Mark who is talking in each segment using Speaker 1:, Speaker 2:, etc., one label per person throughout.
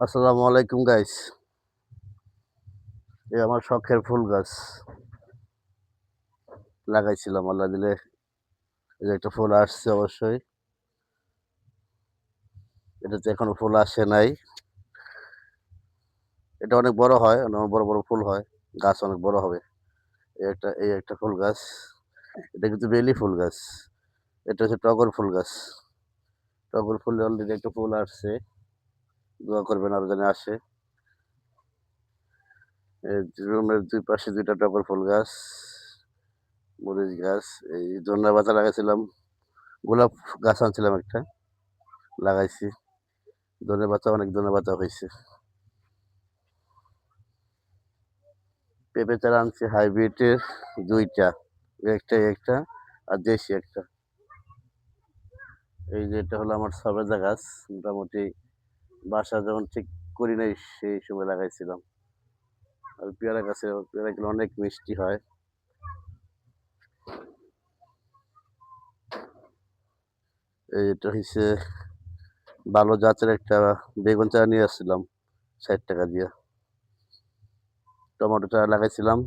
Speaker 1: আসসালামু আলাইকুম গাইস এই আমার শখের ফুল গাছ। লাগাইছিলাম, আল্লাহ দিলে এই একটা ফুল আসছে অবশ্যই। এটাতে এখনও ফুল আসে নাই। এটা অনেক বড় হয়, অনেক বড় বড় ফুল হয়। গাছ অনেক বড় হবে। এই একটা এই একটা ফুল গাছ। এটা কিন্তু বেলি ফুল গাছ। এটা হচ্ছে টগর ফুল গাছ। টগর ফুলে অলরেডি একটা ফুল আসছে। দোয়া করবেন আরও যেন আসে। রুমের দুই পাশে দুইটা টগর ফুল গাছ, মরিচ গাছ, এই ধন্যা পাতা লাগাইছিলাম, গোলাপ গাছ আনছিলাম একটা, লাগাইছি। ধনে পাতা, অনেক ধনে পাতা হয়েছে। পেঁপে চারা আনছি, হাইব্রিডের দুইটা, একটা একটা আর দেশি একটা। এই যে এটা হলো আমার সবেদা গাছ, মোটামুটি বাসা যখন ঠিক করি নাই, সেই সময় লাগাইছিলাম। আর পেয়ারা গাছে পেয়ারাগুলো অনেক মিষ্টি হয়। এই এটা হচ্ছে ভালো জাতের একটা বেগুন চারা নিয়ে আসছিলাম, ষাট টাকা দিয়ে। টমেটো চারা লাগাইছিলাম,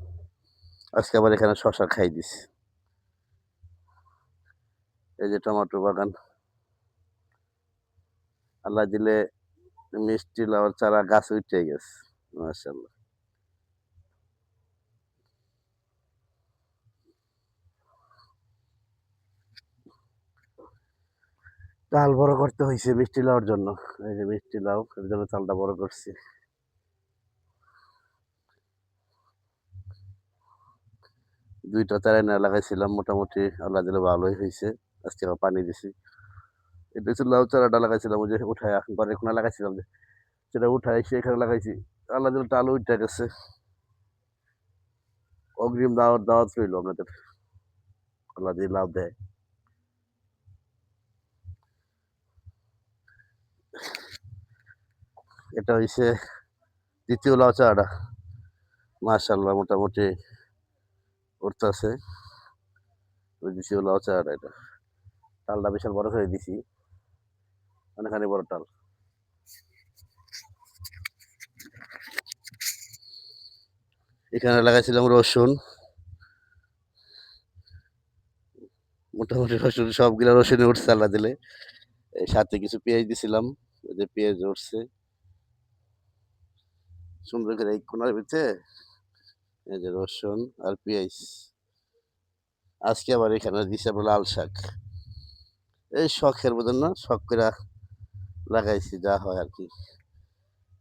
Speaker 1: আজকে আবার এখানে শশা খাই দিছি। এই যে টমেটো বাগান। আল্লাহ দিলে মিষ্টি লাউর চারা গাছ উঠে গেছে মাশাল্লাহ চাল বড় করতে হয়েছে মিষ্টি লাউর জন্য। এই যে মিষ্টি লাউ, এর জন্য চালটা বড় করছি। দুইটা চারাই না লাগাইছিলাম, মোটামুটি আল্লাহ দিলে ভালোই হয়েছে। আজকে পানি দিছি। এটা হচ্ছে লাউ চারাটা লাগাইছিলাম, ওই যে উঠায় ঘরে কোনা লাগাইছিলাম যে সেটা উঠায় সেখানে লাগাইছি। আল্লাহ দিলে টাল উঠে গেছে। অগ্রিম দাওয়াত দাওয়াত রইল আপনাদের। আল্লাহ দিয়ে লাভ দেয়। এটা হইছে দ্বিতীয় লাউ চারাটা মাশাল্লাহ মোটামুটি উঠতেছে। ওই দ্বিতীয় লাউ চারাটা এটা। টালটা বিশাল বড় করে দিছি। অনেকখানি বড় টাল। এখানে লাগাইছিলাম রসুন। মোটামুটি রসুন, সবগুলা রসুনে উঠছে আল্লাহ দিলে। সাথে কিছু পেঁয়াজ দিছিলাম, ওই যে পেঁয়াজ উঠছে। সুন্দর করে এই কোনার ভিতরে এই যে রসুন আর পেঁয়াজ। আজকে আবার এখানে দিছে আবার লাল শাক। এই শখের মতন না, শখ করে লাগাইছি, যা হয় আর কি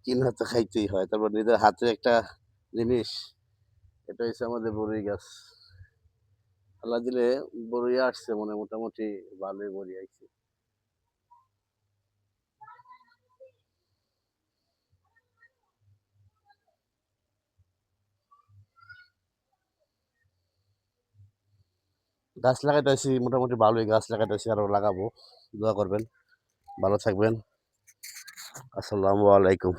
Speaker 1: কিনা তো খাইতেই হয়। তারপর নিজের হাতে একটা জিনিস, এটা হচ্ছে আমাদের বরুই গাছ। আল্লাহ দিলে বরুই আসছে মনে মোটামুটি ভালোই বড়ি আইছে। গাছ লাগাইতেছি, মোটামুটি ভালোই গাছ লাগাইতেছি, আরও লাগাবো। দোয়া করবেন। ভালো থাকবেন। আসসালামু আলাইকুম।